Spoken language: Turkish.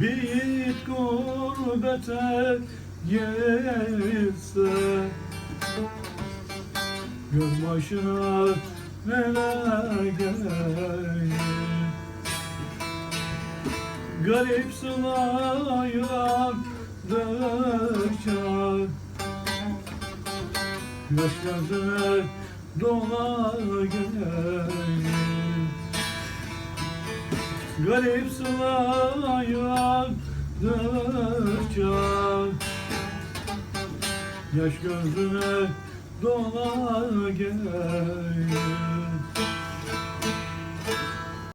Bir gurbete gitse Göz başına neler gelir. Garip sulaylar döker Yaş gözüne dolar gelir Garip sulaylar döker Yaş gözüne dolar gelir